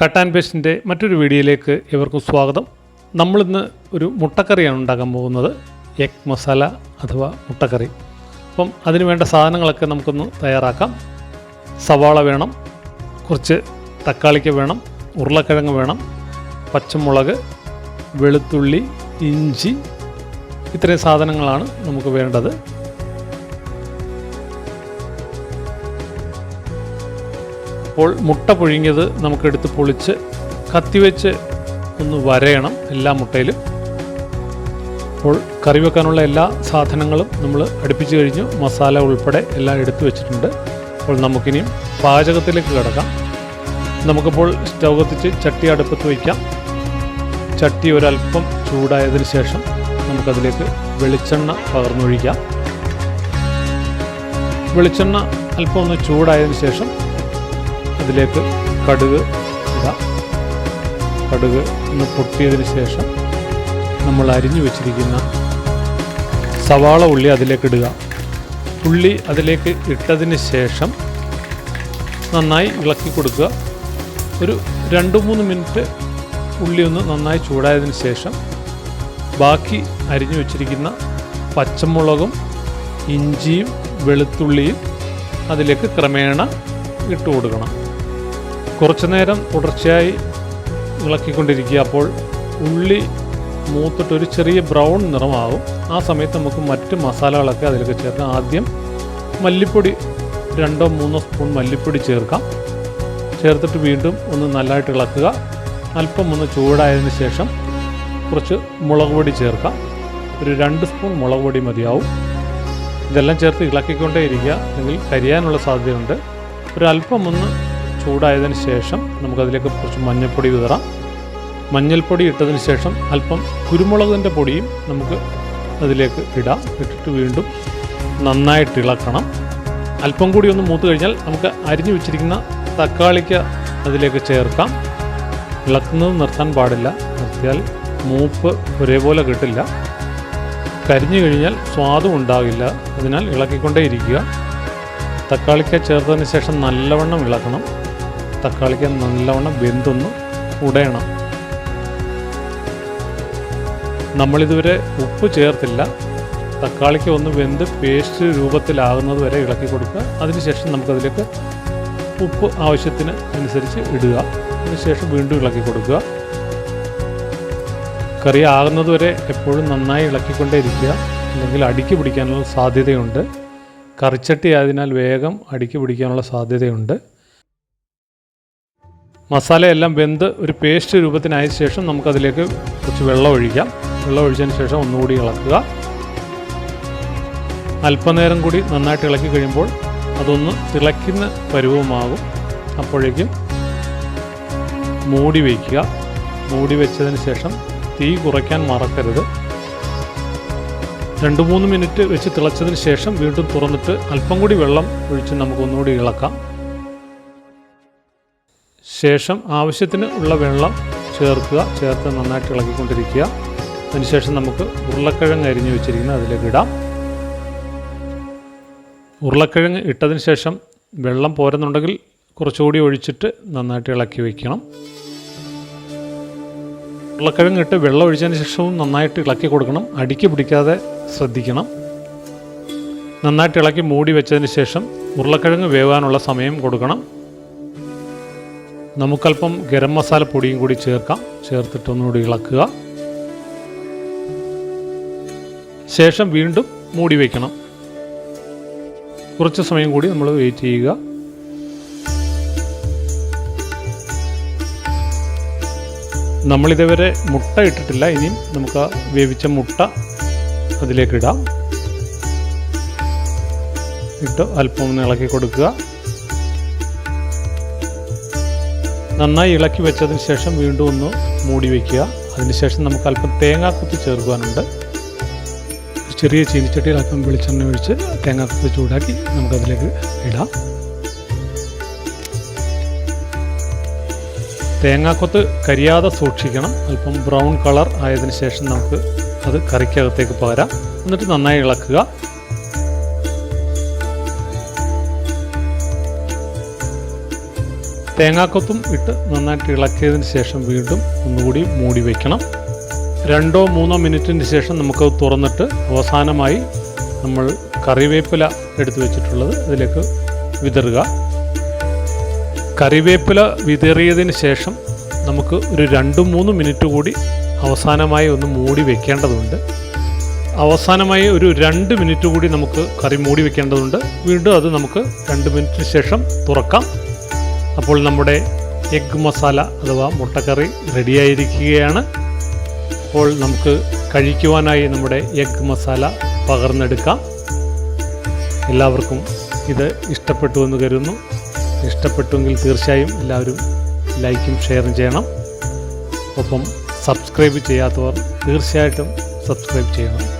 Cut and പേസ്റ്റിന്റെ മറ്റൊരു വീഡിയോയിലേക്ക് ഇവർക്കും സ്വാഗതം. നമ്മളിന്ന് ഒരു മുട്ടക്കറിയാണ് ഉണ്ടാക്കാൻ പോകുന്നത്. എഗ് മസാല അഥവാ മുട്ടക്കറി. അപ്പം അതിന് വേണ്ട സാധനങ്ങളൊക്കെ നമുക്കൊന്ന് തയ്യാറാക്കാം. സവാള വേണം കുറച്ച് തക്കാളിക്ക് വേണം ഉരുളക്കിഴങ്ങ് വേണം പച്ചമുളക് വെളുത്തുള്ളി ഇഞ്ചി ഇത്രയും സാധനങ്ങളാണ് നമുക്ക് വേണ്ടത്. അപ്പോൾ മുട്ട പുഴുങ്ങിയത് നമുക്കെടുത്ത് പൊളിച്ച് കത്തിവെച്ച് ഒന്ന് വരയണം എല്ലാ മുട്ടയിലും. അപ്പോൾ കറി വെക്കാനുള്ള എല്ലാ സാധനങ്ങളും നമ്മൾ അടുപ്പിച്ച് കഴിഞ്ഞു. മസാല ഉൾപ്പെടെ എല്ലാം എടുത്തു വെച്ചിട്ടുണ്ട്. അപ്പോൾ നമുക്കിനിയും പാചകത്തിലേക്ക് കിടക്കാം. നമുക്കിപ്പോൾ സ്റ്റൗ കത്തിച്ച് ചട്ടി അടുപ്പത്ത് വയ്ക്കാം ചട്ടി ഒരല്പം ചൂടായതിന് ശേഷം നമുക്കതിലേക്ക് വെളിച്ചെണ്ണ പകർന്നൊഴിക്കാം. വെളിച്ചെണ്ണ അല്പം ഒന്ന് ചൂടായതിനു ശേഷം അതിലേക്ക് കടുക് ഇടാം. കടുക് ഒന്ന് പൊട്ടിയതിന് ശേഷം നമ്മൾ അരിഞ്ഞു വെച്ചിരിക്കുന്ന സവാള ഉള്ളി അതിലേക്ക് ഇടുക. ഉള്ളി അതിലേക്ക് ഇട്ടതിന് ശേഷം നന്നായി ഇളക്കി കൊടുക്കുക. ഒരു രണ്ട് മൂന്ന് മിനിറ്റ് ഉള്ളി ഒന്ന് നന്നായി ചൂടായതിന് ശേഷം ബാക്കി അരിഞ്ഞു വെച്ചിരിക്കുന്ന പച്ചമുളകും ഇഞ്ചിയും വെളുത്തുള്ളിയും അതിലേക്ക് ക്രമേണ ഇട്ട് കൊടുക്കണം. കുറച്ചു നേരം തുടർച്ചയായി ഇളക്കിക്കൊണ്ടിരിക്കുക. അപ്പോൾ ഉള്ളി മൂത്തിട്ട് ഒരു ചെറിയ ബ്രൗൺ നിറമാകും ആ സമയത്ത് നമുക്ക് മറ്റ് മസാലകളൊക്കെ അതിലേക്ക് ചേർക്കാം. ആദ്യം മല്ലിപ്പൊടി രണ്ടോ മൂന്നോ സ്പൂൺ മല്ലിപ്പൊടി ചേർക്കാം. ചേർത്തിട്ട് വീണ്ടും ഒന്ന് നല്ലതായിട്ട് ഇളക്കുക. അല്പം ഒന്ന് ചൂടായതിന് ശേഷം കുറച്ച് മുളക് പൊടി ചേർക്കാം. ഒരു രണ്ട് സ്പൂൺ മുളക് പൊടി മതിയാവും. ഇതെല്ലാം ചേർത്ത് ഇളക്കിക്കൊണ്ടേ ഇരിക്കുക അല്ലെങ്കിൽ കരിയാനുള്ള സാധ്യതയുണ്ട്. ഒരു അല്പം ഒന്ന് ചൂടായതിന് ശേഷം നമുക്കതിലേക്ക് കുറച്ച് മഞ്ഞൾപ്പൊടി വിതറാം. മഞ്ഞൾപ്പൊടി ഇട്ടതിന് ശേഷം അല്പം കുരുമുളകിന്റെ പൊടിയും നമുക്ക് അതിലേക്ക് ഇടാം. ഇട്ടിട്ട് വീണ്ടും നന്നായിട്ട് ഇളക്കണം. അല്പം കൂടി ഒന്ന് മൂത്ത് കഴിഞ്ഞാൽ നമുക്ക് അരിഞ്ഞു വെച്ചിരിക്കുന്ന തക്കാളിക്ക് അതിലേക്ക് ചേർക്കാം. ഇളക്കുന്നത് നിർത്താൻ പാടില്ല. നിർത്തിയാൽ മൂപ്പ് ഒരേപോലെ കിട്ടില്ല. കരിഞ്ഞു കഴിഞ്ഞാൽ സ്വാദും ഉണ്ടാകില്ല. അതിനാൽ ഇളക്കിക്കൊണ്ടേ ഇരിക്കുക തക്കാളിക്ക ചേർത്തതിന് ശേഷം നല്ലവണ്ണം ഇളക്കണം. തക്കാളിക്ക നല്ലവണ്ണം വെന്തൊന്ന് ഉടയണം. നമ്മളിതുവരെ ഉപ്പ് ചേർത്തില്ല. തക്കാളിക്ക് ഒന്ന് വെന്ത് പേസ്റ്റ് രൂപത്തിലാകുന്നത് വരെ ഇളക്കി കൊടുക്കുക. അതിനുശേഷം നമുക്കതിലേക്ക് ഉപ്പ് ആവശ്യത്തിന് അനുസരിച്ച് ഇടുക. അതിനുശേഷം വീണ്ടും ഇളക്കി കൊടുക്കുക. കറി ആകുന്നത് വരെ എപ്പോഴും നന്നായി ഇളക്കിക്കൊണ്ടേ ഇരിക്കുക അല്ലെങ്കിൽ അടിക്ക് പിടിക്കാനുള്ള സാധ്യതയുണ്ട്. കറിച്ചട്ടി ആയതിനാൽ വേഗം അടിക്ക് പിടിക്കാനുള്ള സാധ്യതയുണ്ട്. മസാലയെല്ലാം വെന്ത് ഒരു പേസ്റ്റ് രൂപത്തിനായ ശേഷം നമുക്കതിലേക്ക് കുറച്ച് വെള്ളം ഒഴിക്കാം. വെള്ളം ഒഴിച്ചതിന് ശേഷം ഒന്നുകൂടി ഇളക്കുക. അല്പനേരം കൂടി നന്നായിട്ട് ഇളക്കി കഴിയുമ്പോൾ അതൊന്ന് തിളയ്ക്കുന്ന പരുവമാകും അപ്പോഴേക്കും മൂടി വയ്ക്കുക. മൂടി വെച്ചതിന് ശേഷം തീ കുറയ്ക്കാൻ മറക്കരുത്. രണ്ട് മൂന്ന് മിനിറ്റ് വെച്ച് തിളച്ചതിന് ശേഷം വീണ്ടും തുറന്നിട്ട് അല്പം കൂടി വെള്ളം ഒഴിച്ച് നമുക്ക് ഒന്നുകൂടി ഇളക്കാം. ശേഷം ആവശ്യത്തിന് ഉള്ള വെള്ളം ചേർക്കുക ചേർത്ത് നന്നായിട്ട് ഇളക്കിക്കൊണ്ടിരിക്കുക. അതിനുശേഷം നമുക്ക് ഉരുളക്കിഴങ്ങ് അരിഞ്ഞു വെച്ചിരിക്കുന്നത് അതിലേക്ക് ഇടാം. ഉരുളക്കിഴങ്ങ് ഇട്ടതിന് ശേഷം വെള്ളം പോരുന്നുണ്ടെങ്കിൽ കുറച്ചുകൂടി ഒഴിച്ചിട്ട് നന്നായിട്ട് ഇളക്കി വയ്ക്കണം ഉരുളക്കിഴങ്ങ് ഇട്ട് വെള്ളം ഒഴിച്ചതിന് ശേഷവും നന്നായിട്ട് ഇളക്കി കൊടുക്കണം. അടിക്ക് പിടിക്കാതെ ശ്രദ്ധിക്കണം. നന്നായിട്ട് ഇളക്കി മൂടി വെച്ചതിന് ശേഷം ഉരുളക്കിഴങ്ങ് വേവാനുള്ള സമയം കൊടുക്കണം. നമുക്കല്പം ഗരം മസാല പൊടിയും കൂടി ചേർക്കാം. ചേർത്തിട്ട് ഒന്നുകൂടി ഇളക്കുക. ശേഷം വീണ്ടും മൂടി വയ്ക്കണം കുറച്ച് സമയം കൂടി നമ്മൾ വെയിറ്റ് ചെയ്യുക. നമ്മളിതുവരെ മുട്ട ഇട്ടിട്ടില്ല. ഇനിയും നമുക്ക് വേവിച്ച മുട്ട അതിലേക്ക് ഇടാം. ഇട്ട് അല്പം ഒന്ന് ഇളക്കി കൊടുക്കുക. നന്നായി ഇളക്കി വെച്ചതിന് ശേഷം വീണ്ടും ഒന്ന് മൂടി വയ്ക്കുക അതിനുശേഷം നമുക്ക് അല്പം തേങ്ങാക്കുത്ത് ചേർക്കുവാനുണ്ട്. ചെറിയ ചീനിച്ചട്ടിയിൽ അല്പം വെളിച്ചെണ്ണ ഒഴിച്ച് തേങ്ങാക്കുത്ത് ചൂടാക്കി നമുക്കതിലേക്ക് ഇടാം. തേങ്ങാക്കൊത്ത് കരിയാതെ സൂക്ഷിക്കണം. അല്പം ബ്രൗൺ കളർ ആയതിനു ശേഷം നമുക്ക് അത് കറിക്കകത്തേക്ക് പകരാം. എന്നിട്ട് നന്നായി ഇളക്കുക. തേങ്ങാക്കൊത്തും ഇട്ട് നന്നായിട്ട് ഇളക്കിയതിന് ശേഷം വീണ്ടും ഒന്നുകൂടി മൂടി വയ്ക്കണം രണ്ടോ മൂന്നോ മിനിറ്റിന് ശേഷം നമുക്ക് തുറന്നിട്ട് അവസാനമായി നമ്മൾ കറിവേപ്പില എടുത്തു വെച്ചിട്ടുള്ളത് അതിലേക്ക് വിതറുക. കറിവേപ്പില വിതറിയതിന് ശേഷം നമുക്ക് ഒരു രണ്ട് മൂന്ന് മിനിറ്റ് കൂടി അവസാനമായി ഒന്ന് മൂടി വെക്കേണ്ടതുണ്ട്. അവസാനമായി ഒരു രണ്ട് മിനിറ്റ് കൂടി നമുക്ക് കറി മൂടി വെക്കേണ്ടതുണ്ട്. വീണ്ടും അത് നമുക്ക് രണ്ട് മിനിറ്റിന് ശേഷം തുറക്കാം. അപ്പോൾ നമ്മുടെ എഗ് മസാല അഥവാ മുട്ടക്കറി റെഡിയായിരിക്കുകയാണ്. അപ്പോൾ നമുക്ക് കഴിക്കുവാനായി നമ്മുടെ എഗ് മസാല പകർന്നെടുക്കാം. എല്ലാവർക്കും ഇത് ഇഷ്ടപ്പെട്ടു എന്ന് കരുതുന്നു. ഇഷ്ടപ്പെട്ടുവെങ്കിൽ തീർച്ചയായും എല്ലാവരും ലൈക്കും ഷെയറും ചെയ്യണം. ഒപ്പം സബ്സ്ക്രൈബ് ചെയ്യാത്തവർ തീർച്ചയായിട്ടും സബ്സ്ക്രൈബ് ചെയ്യണം.